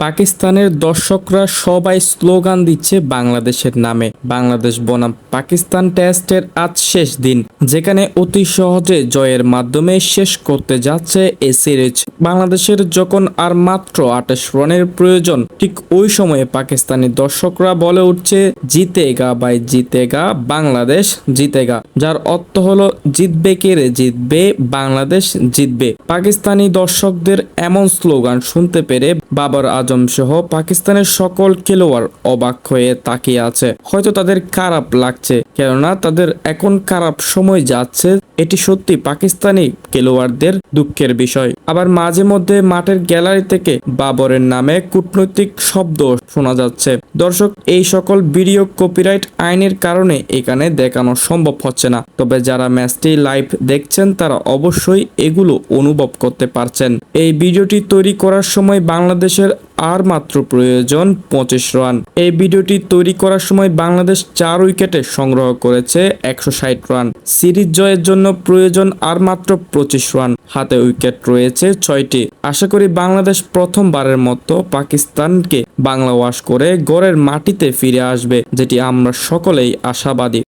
পাকিস্তানের দর্শকরা সবাই স্লোগান দিচ্ছে বাংলাদেশের নামে। বাংলাদেশ বনাম পাকিস্তান টেস্টের আজ শেষ দিন, যেখানে অতি সহজে জয়ের মাধ্যমে শেষ করতে যাচ্ছে এ সিরিজ। বাংলাদেশের যখন আর মাত্র আঠাশ রানের প্রয়োজন, ঠিক ওই সময়ে পাকিস্তানি দর্শকরা বলে উঠছে, জিতেগা বাই জিতেগা, বাংলাদেশ জিতেগা। যার অর্থ হলো, জিতবে কে রে? জিতবে বাংলাদেশ জিতবে। পাকিস্তানি দর্শকদের এমন স্লোগান শুনতে পেরে বাবর আজম সহ পাকিস্তানের সকল খেলোয়াড় অবাক হয়ে তাকিয়ে আছে। হয়তো তাদের খারাপ লাগছে, কেননা তাদের এখন খারাপ সময় যাচ্ছে। এটি সত্যি পাকিস্তানি খেলোয়াড়দের দুঃখের বিষয়। আবার মাঝে মধ্যে মাঠের গ্যালারি থেকে বাবরের নামে কূটনৈতিক শব্দ শোনা যাচ্ছে। দর্শক, এই সকল ভিডিও কপিরাইট আইনের কারণে এখানে দেখানো সম্ভব হচ্ছে না। তবে যারা ম্যাচটি লাইভ দেখছেন, তারা অবশ্যই এগুলো অনুভব করতে পারছেন। এই ভিডিওটি তৈরি করার সময় বাংলাদেশের আর মাত্র প্রয়োজন পঁচিশ রান। এই ভিডিওটি তৈরি করার সময় বাংলাদেশ চার উইকেটে সংগ্রহ করেছে একশো ষাট রান। সিরিজ জয়ের জন্য প্রয়োজন আর মাত্র পঁচিশ রান। হাতে উইকেট রয়েছে ছয়টি। আশা করি বাংলাদেশ প্রথমবারের মতো পাকিস্তানকে বাংলা ওয়াশ করে গড়ের মাটিতে ফিরে আসবে, যেটি আমরা সকলেই আশাবাদী।